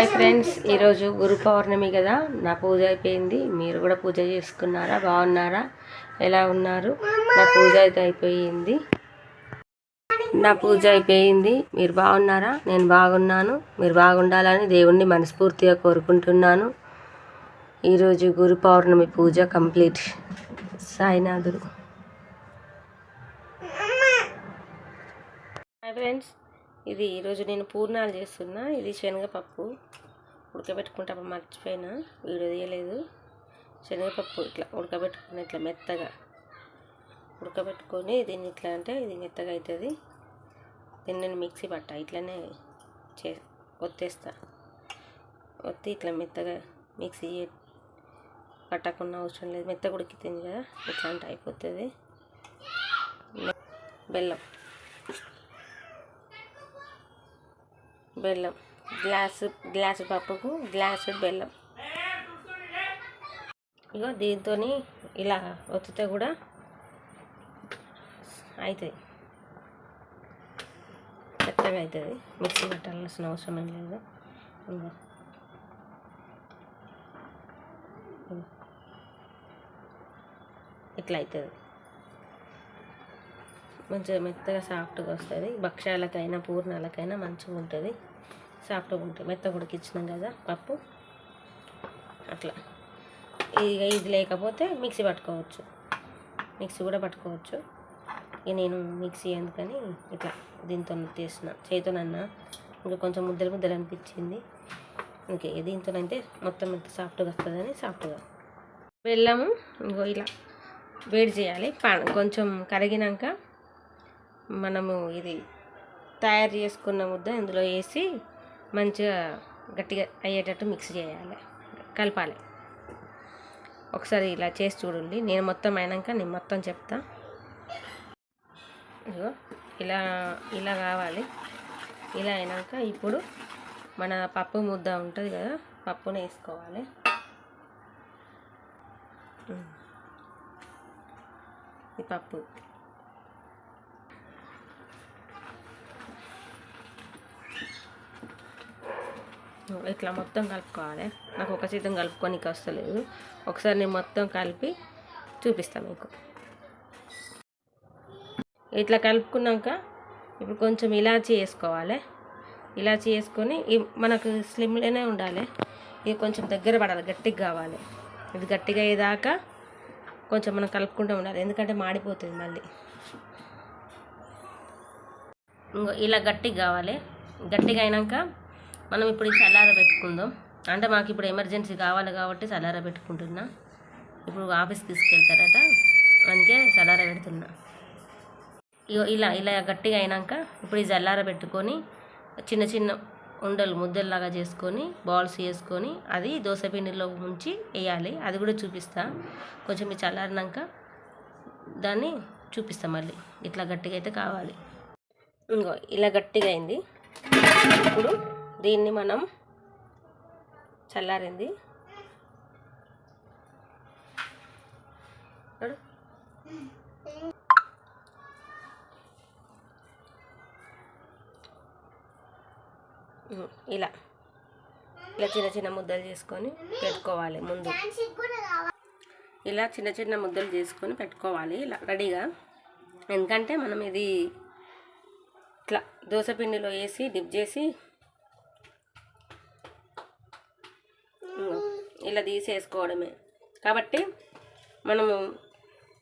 Hi friends ఈరోజు గురు పౌర్ణమి కదా నా పూజ అయిపోయింది. మీరు కూడా పూజ చేసుకున్నారా? బాగున్నారా? ఎలా ఉన్నారు? నా పూజ అయితే అయిపోయింది. నా పూజ అయిపోయింది. మీరు బాగున్నారా? నేను బాగున్నాను. మీరు బాగుండాలని దేవుణ్ణి మనస్ఫూర్తిగా కోరుకుంటున్నాను. ఈరోజు గురు పౌర్ణమి పూజ కంప్లీట్. సాయినాథుడు. హాయ్ ఫ్రెండ్స్ ఇది ఈరోజు నేను పూర్ణాలు చేస్తున్నా. ఇది శనగపప్పు. ఉడకబెట్టుకుంటా మర్చిపోయినా. వీడియో తీయలేదు. శనగపప్పు ఇట్లా ఉడకబెట్టుకుని ఇట్లా మెత్తగా ఉడకబెట్టుకొని దీన్ని ఇట్లా అంటే ఇది మెత్తగా అవుతుంది దీన్ని నేను మిక్సీ పట్టా. ఇట్లనే చే ఒత్తేస్తా. ఒత్తి ఇట్లా మెత్తగా మిక్సీ పట్టకుండా అవసరం లేదు. మెత్తగా ఉడికితుంది కదా. ఇట్లా అంటే అయిపోతుంది. బెల్లం. బెల్లం. గ్లాసు గ్లాసు పప్పుకు గ్లాసు బెల్లం. ఇగో దీంతో ఇలా ఒత్తితే కూడా అవుతుంది చక్కగా అవుతుంది మిక్సీ పెట్టాల్సిన అవసరం ఏం లేదు. ఇంకా ఇట్లా అవుతుంది మంచిగా మెత్తగా సాఫ్ట్గా వస్తుంది. భక్ష్యాలకైనా పూర్ణాలకైనా మంచిగా ఉంటుంది సాఫ్ట్గా ఉంటుంది మెత్తగా ఉడికిచ్చినాం కదా పప్పు. అట్లా. ఇక ఇది లేకపోతే మిక్సీ పట్టుకోవచ్చు. మిక్సీ కూడా పట్టుకోవచ్చు. ఇక నేను మిక్సీ ఎందుకని ఇట్లా దీంతో తీసిన. చేతితోనన్నా ఇంకా కొంచెం ముద్దలు ముద్దలు అనిపించింది. ఇంకే దీంతోనైతే మొత్తం ఎంత సాఫ్ట్గా వస్తుందని సాఫ్ట్గా. బెల్లము ఇంకో ఇలా వేడి చేయాలి. పా కొంచెం కరిగినాక మనము ఇది తయారు చేసుకున్న ముద్ద ఇందులో వేసి మంచిగా గట్టిగా అయ్యేటట్టు మిక్స్ చేయాలి. కలపాలి. ఒకసారి ఇలా చేసి చూడండి. నేను మొత్తం అయినాక నేను మొత్తం చెప్తా. ఇదిగో ఇలా ఇలా కావాలి. ఇలా అయినాక ఇప్పుడు మన పప్పు ముద్ద ఉంటుంది కదా పప్పును వేసుకోవాలి. ఈ పప్పు. ఇట్లా మొత్తం కలుపుకోవాలి. నాకు ఒక సీతం కలుపుకోనికి వస్తలేదు ఒకసారి నేను మొత్తం కలిపి చూపిస్తాను మీకు. ఇట్లా కలుపుకున్నాక ఇప్పుడు కొంచెం ఇలాచి వేసుకోవాలి. ఇలాచి వేసుకొని మనకు స్లిమ్లోనే ఉండాలి. ఇది కొంచెం దగ్గర పడాలి గట్టిగా కావాలి. ఇది గట్టిగా అయ్యేదాకా కొంచెం మనం కలుపుకుంటూ ఉండాలి. ఎందుకంటే మాడిపోతుంది మళ్ళీ. ఇలా గట్టిగా కావాలి. గట్టిగా అయినాక మనం ఇప్పుడు ఈ చల్లార పెట్టుకుందాం. అంటే మాకు ఇప్పుడు ఎమర్జెన్సీ కావాలి కాబట్టి చల్లార పెట్టుకుంటున్నా. ఇప్పుడు ఆఫీస్కి తీసుకెళ్తారట. అందుకే చల్లార పెడుతున్నా. ఇగో ఇలా ఇలా గట్టిగా అయినాక ఇప్పుడు ఈ చల్లార పెట్టుకొని చిన్న చిన్న ఉండలు ముద్దల్లాగా చేసుకొని బాల్స్ చేసుకొని అది దోశపిండిలో ముంచి వేయాలి. అది కూడా చూపిస్తా. కొంచెం ఈ చల్లారినాక దాన్ని చూపిస్తా మళ్ళీ. ఇట్లా గట్టిగా అయితే కావాలి. ఇంకో ఇలా గట్టిగా అయింది. ఇప్పుడు దీన్ని మనం చల్లారింది. ఇలా. ఇలా చిన్న చిన్న ముద్దలు చేసుకొని పెట్టుకోవాలి ముందు. ఇలా చిన్న చిన్న ముద్దలు చేసుకొని పెట్టుకోవాలి. ఇలా రెడీగా. ఎందుకంటే మనం ఇది ఇట్లా దోశపిండిలో వేసి డిప్ చేసి ఇలా తీసేసుకోవడమే. కాబట్టి మనము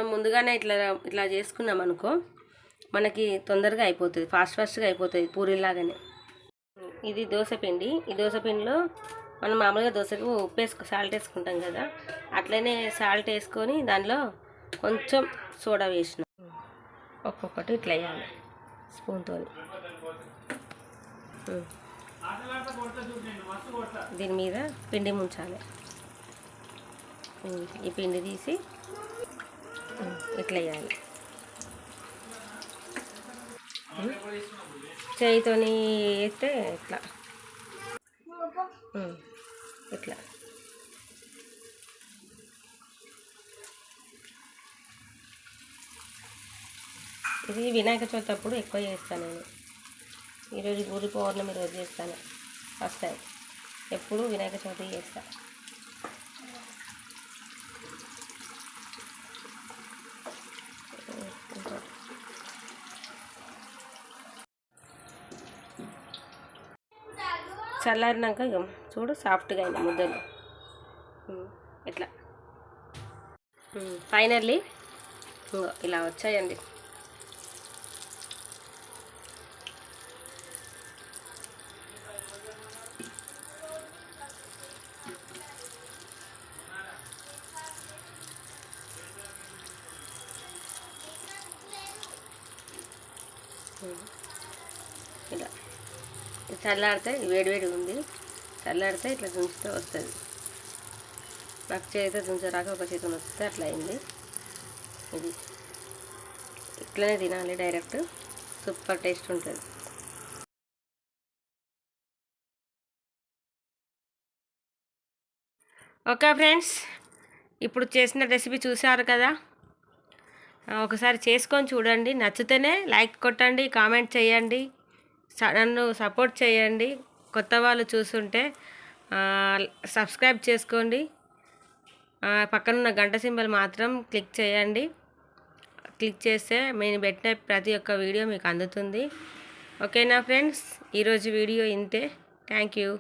ముందుగానే ఇట్లా ఇట్లా చేసుకున్నాం అనుకో మనకి తొందరగా అయిపోతుంది ఫాస్ట్ ఫాస్ట్గా అయిపోతుంది పూరిలాగానే ఇది దోశ పిండి. ఈ దోశపిండిలో మనం మామూలుగా దోశకు ఉప్పు వేసుకు సాల్ట్ వేసుకుంటాం కదా అట్లనే సాల్ట్ వేసుకొని దానిలో కొంచెం సోడా వేసిన. ఒక్కొక్కటి ఇట్లా వేయాలి స్పూన్తో దీని మీద పిండి ముంచాలి. ఈ పిండి తీసి ఇట్లా వేయాలి. చేయితోని వేస్తే ఇట్లా. ఇట్లా. ఇది వినాయక చవితి అప్పుడు ఎక్కువ చేస్తాను నేను. ఈరోజు గురు పౌర్ణమి రోజు చేస్తాను. First time. ఎప్పుడు వినాయక చవితి చేస్తాను చల్లారినాక ఇక చూడు సాఫ్ట్గా అయింది ముద్దలు. ఇట్లా ఫైనల్లీ ఇలా వచ్చాయండి. చల్లారితే వేడివేడి ఉంది. చల్లారితే ఇట్లా దుంచితే వస్తుంది. నాకు చేతితో దుంచరాక ఒక చేతితో వస్తే అట్లా అయింది. ఇది ఇట్లనే తినాలి డైరెక్ట్. సూపర్ టేస్ట్ ఉంటుంది. ఓకే ఫ్రెండ్స్ ఇప్పుడు చేసిన రెసిపీ చూసారు కదా? ఒకసారి చేసుకొని చూడండి. నచ్చితేనే లైక్ కొట్టండి కామెంట్ చేయండి. నన్ను సపోర్ట్ చేయండి. కొత్త వాళ్ళు చూస్తుంటే సబ్స్క్రైబ్ చేసుకోండి. పక్కనున్న గంట సింబల్ మాత్రం క్లిక్ చేయండి. క్లిక్ చేస్తే నేను పెట్టిన ప్రతి ఒక్క వీడియో మీకు అందుతుంది. ఓకేనా ఫ్రెండ్స్? ఈరోజు వీడియో ఇంతే. Thank you.